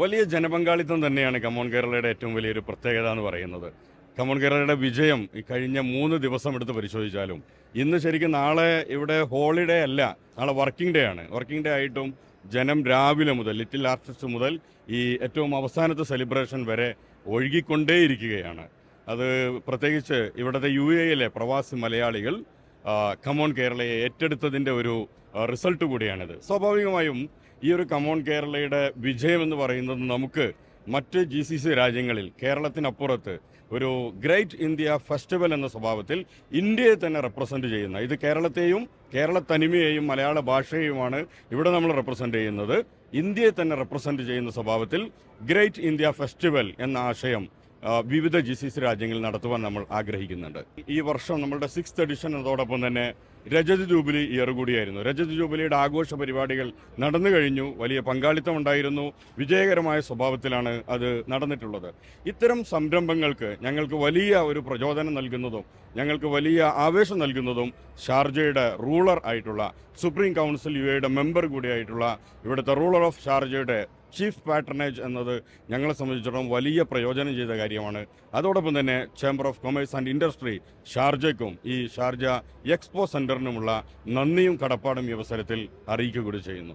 വലിയ ജനപങ്കാളിത്തം തന്നെയാണ് കമോൺ കേരളയുടെ ഏറ്റവും വലിയൊരു പ്രത്യേകത എന്ന് പറയുന്നത്. കമോൺ കേരളയുടെ വിജയം ഈ കഴിഞ്ഞ മൂന്ന് ദിവസം എടുത്ത് പരിശോധിച്ചാലും ഇന്ന് ശരിക്കും നാളെ ഇവിടെ ഹോളിഡേ അല്ല നാളെ വർക്കിംഗ് ഡേ ആണ്. വർക്കിംഗ് ഡേ ആയിട്ടും ജനം രാവിലെ മുതൽ ലിറ്റിൽ ആർട്ടിസ്റ്റ് മുതൽ ഈ ഏറ്റവും അവസാനത്തെ സെലിബ്രേഷൻ വരെ ഒഴുകിക്കൊണ്ടേയിരിക്കുകയാണ്. അത് പ്രത്യേകിച്ച് ഇവിടുത്തെ യു എയിലെ പ്രവാസി മലയാളികൾ കമോൺ കേരളയെ ഏറ്റെടുത്തതിന്റെ ഒരു റിസൾട്ട് കൂടിയാണിത്. സ്വാഭാവികമായും ഈ ഒരു കമോൺ കേരളയുടെ വിജയം എന്ന് പറയുന്നത് നമുക്ക് മറ്റ് ജി സി സി രാജ്യങ്ങളിൽ കേരളത്തിനപ്പുറത്ത് ഒരു ഗ്രേറ്റ് ഇന്ത്യ ഫെസ്റ്റിവൽ എന്ന സ്വഭാവത്തിൽ ഇന്ത്യയെ തന്നെ റെപ്രസെന്റ് ചെയ്യുന്ന ഇത് കേരളത്തെയും കേരള തനിമയെയും മലയാള ഭാഷയെയുമാണ് ഇവിടെ നമ്മൾ റെപ്രസെന്റ് ചെയ്യുന്നത്. ഇന്ത്യയെ തന്നെ റെപ്രസെന്റ് ചെയ്യുന്ന സ്വഭാവത്തിൽ ഗ്രേറ്റ് ഇന്ത്യ ഫെസ്റ്റിവൽ എന്ന ആശയം വിവിധ ജി സി സി രാജ്യങ്ങളിൽ നടത്തുവാൻ നമ്മൾ ആഗ്രഹിക്കുന്നുണ്ട്. ഈ വർഷം നമ്മളുടെ സിക്സ് എഡിഷൻ അതോടൊപ്പം തന്നെ രജത ജൂബിലി ഇയർ കൂടിയായിരുന്നു രജത ജൂബിലിയുടെ ആഘോഷ പരിപാടികൾ നടന്നു കഴിഞ്ഞു. വലിയ പങ്കാളിത്തം ഉണ്ടായിരുന്നു. വിജയകരമായ സ്വഭാവത്തിലാണ് അത് നടന്നിട്ടുള്ളത്. ഇത്തരം സംരംഭങ്ങൾക്ക് ഞങ്ങൾക്ക് വലിയ ഒരു പ്രചോദനം നൽകുന്നതും ഞങ്ങൾക്ക് വലിയ ആവേശം നൽകുന്നതും ഷാർജയുടെ റൂളർ ആയിട്ടുള്ള സുപ്രീം കൗൺസിൽ യു എയുടെ മെമ്പർ കൂടിയായിട്ടുള്ള ഇവിടുത്തെ റൂളർ ഓഫ് ഷാർജയുടെ ചീഫ് പാട്രണേജ് എന്നത് ഞങ്ങളെ സംബന്ധിച്ചിടത്തോളം വലിയ പ്രയോജനം ചെയ്ത കാര്യമാണ്. അതോടൊപ്പം തന്നെ chamber of commerce and industry ഷാർജയ്ക്കും ഈ ഷാർജ എക്സ്പോ സെന്ററിനുമുള്ള നന്ദിയും കടപ്പാടും ഈ അവസരത്തിൽ അറിയിക്കുക ചെയ്യുന്നു.